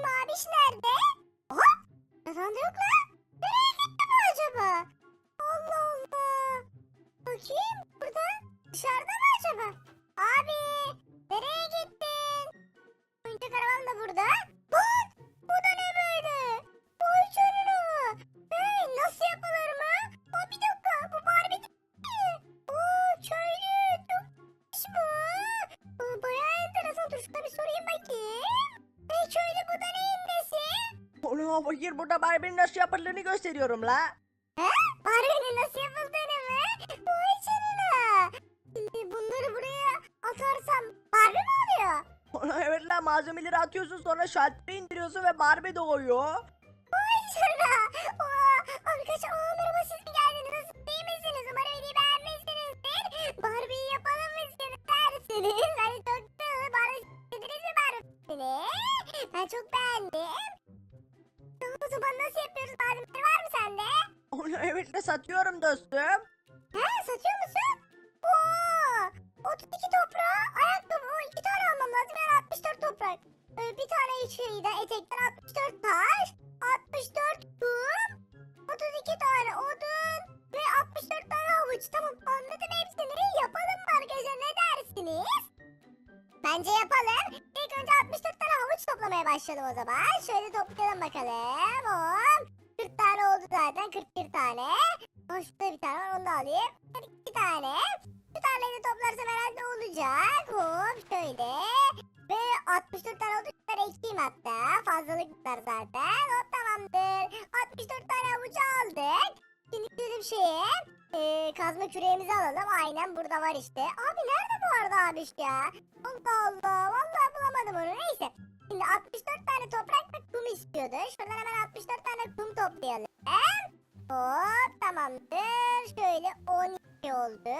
Benim abiş nerede? Oha! Kafamda yok lan. Nereye gitti bu acaba? Allah Allah. Bakayım burada. Dışarıda mı acaba? Abi nereye gittin? Oyuncak arabam da burada. Fakir burada Barbie'nin nasıl yapıldığını gösteriyorum la. He? Barbie'nin nasıl yapıldığını mı? Vay canına. Şimdi bunları buraya atarsam Barbie mi oluyor? Evet la malzemeleri atıyorsun sonra şalteri indiriyorsun ve Barbie doğuyor. Vay canına. Oha. Arkadaşlar aa, merhaba siz mi geldiniz? Nasıl iyi misiniz? Umarım videoyu beğenmişsinizdir. Barbie'yi yapalım mı siz dersiniz? Hani çok güzel. Barbie dediniz mi Barbie'ni? Ben çok beğendim. La satıyorum dostum. He satıyor musun? Oo, 32 toprağı, ayakkabı, o iki tane almam lazım. Yani 64 toprak. Ee, bir tane şeyden etekten 64 taş, 64 kum, 32 tane odun ve 64 tane havuç. Tamam anladım hepsini. Yapalım mı ne dersiniz? Bence yapalım. İlk önce 64 tane havuç toplamaya başlayalım o zaman. Şöyle toplayalım bakalım. Hop. 40 tane oldu zaten. 41 tane. Şurada bir tane var onu da alayım. 42 tane. Şu taneyi de toplarsam herhalde olacak. Hop şöyle. Ve 64 tane oldu. Şunları ekeyim hatta. Fazlalık bunlar zaten. Hop tamamdır. 64 tane havucu aldık. Şimdi gidelim şeye. Ee, kazma küreğimizi alalım. Aynen burada var işte. Abi nerede bu arada abi ya? Allah Allah. Vallahi bulamadım onu. Neyse. Şimdi 64 tane toprak ve kum istiyordu. Şuradan hemen 64 tane kum toplayalım. Hop tamamdır. Şöyle 12 oldu.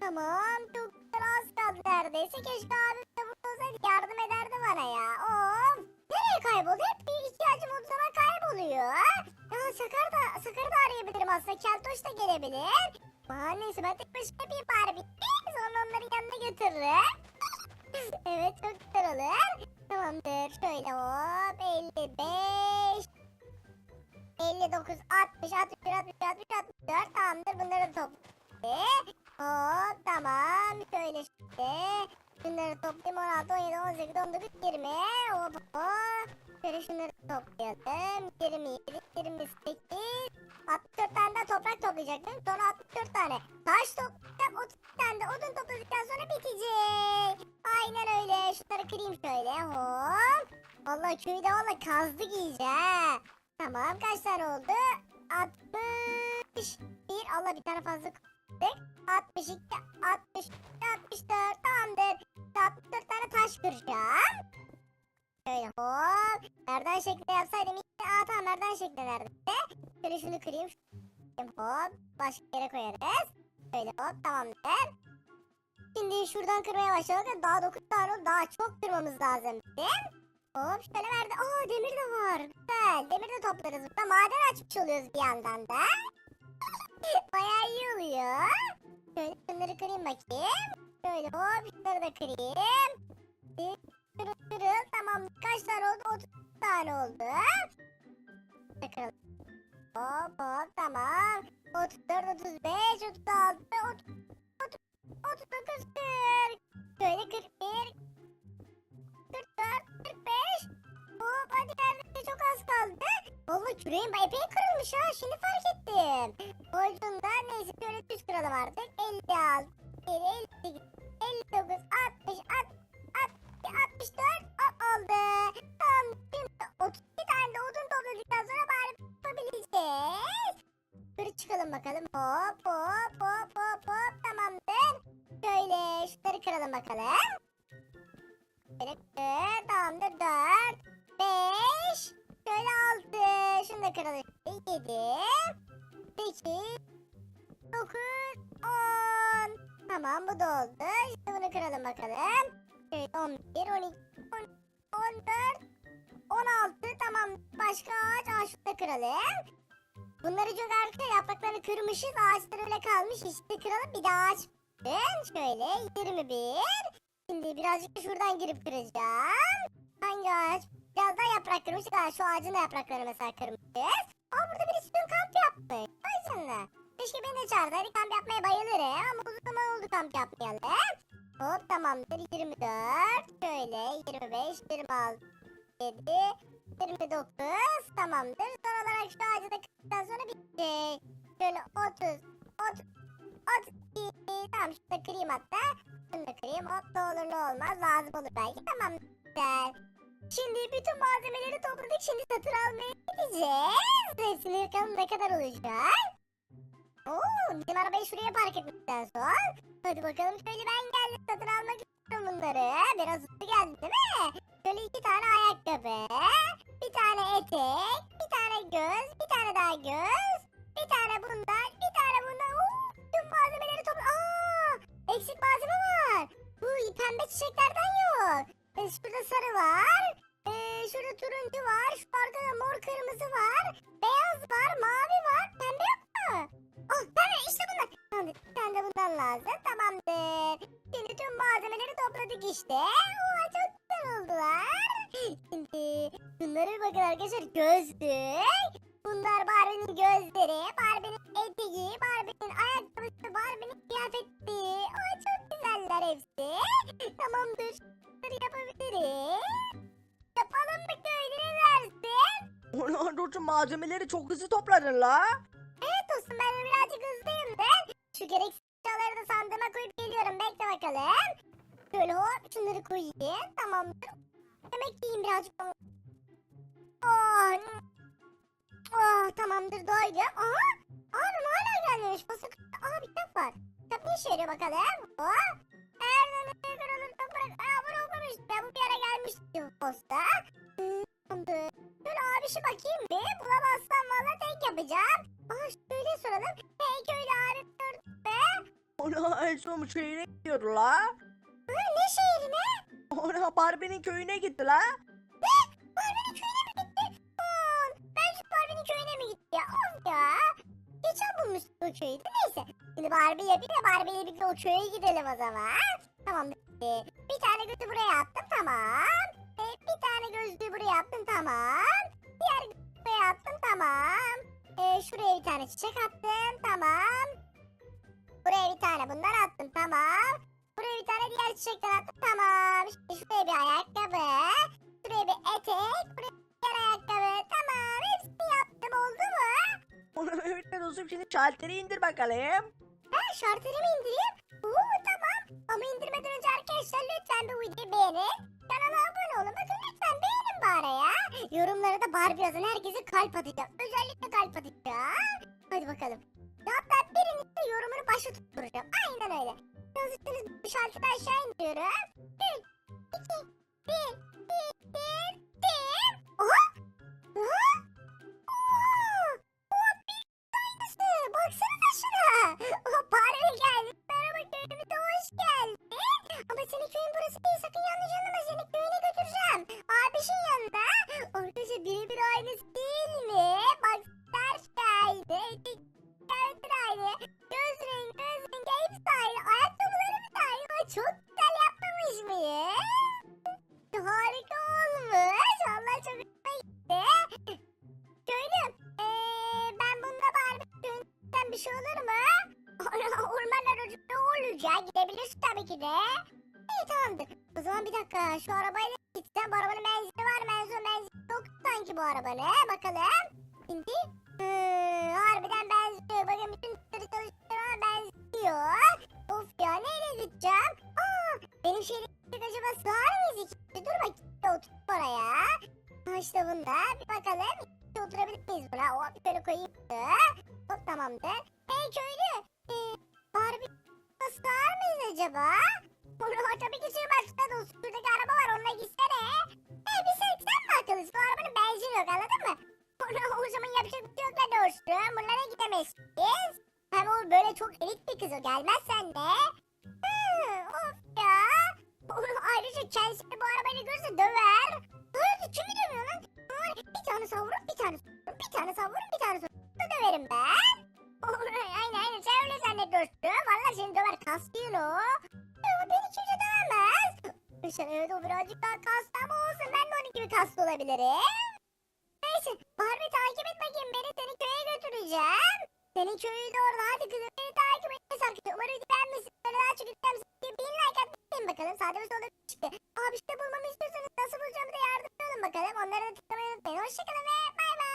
Tamam çok güzel az kaldı neredeyse. Keşke abim de burada olsaydı yardım ederdi bana ya. Of. Nereye kayboldu? Hep bir ihtiyacım olduğu zaman kayboluyor. Ya Sakar da, Sakar'ı da arayabilirim aslında. Keltoş da gelebilir. Aa, neyse ben tek başıma bir Barbie. Sonra onların yanına götürürüm. evet çok güzel olur. Tamamdır. Şöyle hop 55 59, 60, 61, 62, 63, 64. Tamamdır bunları topladık. Hop tamam. Şöyle işte. Şunları toplayayım 16, 17, 18, 19, 20. Hop hop. Şöyle şunları toplayalım. 27, 28. 64 tane daha toprak toplayacaktım. Sonra 64 tane. Taş toplayacağım. 30 tane de odun topladıktan sonra bitecek. Aynen öyle. Şunları kırayım şöyle. Hop. Vallahi köyde valla kazdık iyice. Tamam kaç tane oldu? 61. Allah bir tane fazla koyduk. 62, 60, 64 tamamdır. 64 tane taş kıracağım. Şöyle hop. Merdan şeklinde yapsaydım iyi. Aa tamam merdan şeklinde neredeyse. Şöyle şunu kırayım. Hop. Başka yere koyarız. Şöyle hop tamamdır. Şimdi şuradan kırmaya başladık. Daha 9 tane oldu. Daha çok kırmamız lazım bizim. Hop şöyle verdi. Aa demir de var. Güzel. Demir de toplarız burada. Maden açmış oluyoruz bir yandan da. Bayağı iyi oluyor. Şöyle şunları kırayım bakayım. Şöyle hop şunları da kırayım. Kırıl kırıl. Tamam kaç tane oldu? 30 tane oldu. Kıralım. Hop hop tamam. 34, 35, 36, 30, Küreğim epey kırılmış ha. Şimdi fark ettim. Borcunda neyse şöyle düz kıralım artık. 56, 58, 59, 60, 60, 64 hop oldu. Tamam şimdi 32 tane de odun topladıktan sonra bari yapabileceğiz. Şöyle çıkalım bakalım. Hop hop hop hop hop tamamdır. Şöyle şunları kıralım bakalım. 6. Şunu da kıralım. 7, 8, 9, 10. Tamam bu da oldu. Şimdi bunu kıralım bakalım. Şöyle 11, 12, 13, 14, 16. Tamam. Başka ağaç. Ağaçları da kıralım. Bunları çok arka yapraklarını kırmışız. Ağaçlar öyle kalmış. İşte kıralım. Bir de ağaç. Ben şöyle 21. Şimdi birazcık da şuradan girip kıracağım. Hangi ağaç? Biraz daha yaprak kırmıştık. Ha, şu ağacın da yapraklarını mesela kırmışız. Aa burada birisi dün kamp yapmış. Vay canına. Keşke beni de çağırdı. Hadi kamp yapmaya bayılırım. Ama uzun zaman oldu kamp yapmayalı. Hop tamamdır. 24. Şöyle 25, 26, 7, 29. Tamamdır. Son olarak şu ağacı da kırdıktan sonra bitti. Şöyle 30, 30, 32. Tamam şunu da kırayım hatta. Bunu da kırayım. Hop ne olur ne olmaz. Lazım olur belki. Tamam. Güzel. Şimdi bütün malzemeleri topladık. Şimdi satın almaya gideceğiz. Hepsini bakalım ne kadar olacak. Oo, bizim arabayı şuraya park etmişten sonra. Hadi bakalım şöyle ben geldim satın almak istiyorum bunları. Biraz hızlı geldi değil mi? Şöyle iki tane ayakkabı, bir tane etek, bir tane göz, bir tane daha göz, bir tane bundan, bir tane bundan. Oo, tüm malzemeleri topla. Aa, eksik malzeme var. Bu pembe çiçeklerden yok. E, şurada sarı var. E, şurada turuncu var. Şu arkada mor kırmızı var. Beyaz var, mavi var. Pembe yok mu? Oh pembe işte bunlar. Tamamdır. Tane de bundan lazım. Tamamdır. Şimdi tüm malzemeleri topladık işte. Oo, çok güzel oldular. Şimdi bunlara bir bakın arkadaşlar. Gözlük. Bunlar Barbie'nin gözleri, Barbie'nin eteği, Barbie'nin ayakkabısı, Barbie'nin kıyafeti. Ay çok güzeller hepsi. Tamamdır. Bunları yapabiliriz. Ulan Dursun malzemeleri çok hızlı topladın la. Evet dostum ben birazcık hızlıyım ben. Şu gereksiz eşyaları da sandığıma koyup geliyorum. Bekle bakalım. Şöyle hop şunları koyayım. Tamamdır. Yemek yiyeyim birazcık. Oh. Oh tamamdır doydum. Aha. Abim hala gelmemiş. Basık. Aa bir kitap var. Kitap ne işe yarıyor bakalım. Oh. Zaman bir olur toprak. Aa bunu okumuş. Ben bu bir ara gelmiştim posta. Hmm, Tamamdır. Şöyle abişi bakayım bir. Bulamazsam valla tek yapacağım. Aa şöyle soralım. Hey köylü abi gördün be. Ulan en son şehire gidiyordu la. Ha, ne şehrine? Ulan Barbie'nin köyüne gitti la. Ne? Barbie'nin köyüne mi gitti? Aman ben şu Barbie'nin köyüne mi gitti ya? Of ya. Geçen bulmuştuk o köyü de neyse. Şimdi Barbie yapayım da Barbie ile birlikte o köye gidelim o zaman. Tamam. Bir tane gözü buraya attım tamam. Gözlüğü buraya attım tamam. Diğer gözlüğü buraya attım tamam. Ee, Şuraya bir tane çiçek attım tamam. Buraya bir tane bundan attım tamam. Buraya bir tane diğer çiçekten attım tamam. Şimdi şuraya bir ayakkabı. Şuraya bir etek. Buraya bir diğer ayakkabı. Tamam hepsini yaptım oldu mu? Evet dostum şimdi şalteri indir bakalım. Ha şartları mı indireyim? Oo tamam. Ama indirmeden önce arkadaşlar lütfen bu videoyu beğenin. Beğenin bari ya. Yorumlara da Barbie yazın. Herkese kalp atacağım. Özellikle kalp atacağım. Hadi bakalım. Hatta birinin de yorumunu başa tutturacağım. Aynen öyle. Yazıktınız bu şarkıda aşağı indiriyorum. 3, 2, 1, bitir, dim. Oha! Oha! Oha! Oha! Bir tanesi. Baksanıza şuna. Oha De. İyi tamamdır. O zaman bir dakika şu arabayla gitsem bu arabanın benzini var son benzin yok sanki bu arabanın. Bakalım. Şimdi hmm, harbiden benziyor. Bakın bütün tuşları çalıştırıyor ama benziyor. Of ya neyle gideceğim? Aa, benim şehre gidecek acaba sığar mıyız iki? Dur bakayım oturup oraya. Ha işte bunda bir bakalım. Oturabilir miyiz buna? Hop şöyle koyayım. Hop tamamdır. Hey köylü. Sığar mıyız acaba? Onu tabii ki sığmaz. Olsun. Şuradaki araba var onunla gitsene. Hey bir sen, sen mi akıllısın? Bu arabanın benzin yok anladın mı? Ona o zaman yapacak bir şey yok da dostum. Bunlara gidemezsiniz. Hem o böyle çok elit bir kız o. Gelmezsen de. Hı, of ya. Oğlum ayrıca kendisi bu arabayla görse döver. kaslıyor o. Ee, beni kimse dövemez. Işın evet birazcık daha kaslı ama olsun ben de onun gibi kaslı olabilirim. Neyse Barbie takip et bakayım beni seni köye götüreceğim. Senin köyü de orada hadi kızım beni takip et. Umarım beğenmişsin. Böyle daha çok istemişsin. Bin like at bakalım. Sağda solda çıktı. Abi işte bulmamı istiyorsanız nasıl bulacağımı da yardımcı olun bakalım. Onlara da tıklamayı unutmayın. Hoşçakalın ve bay bay.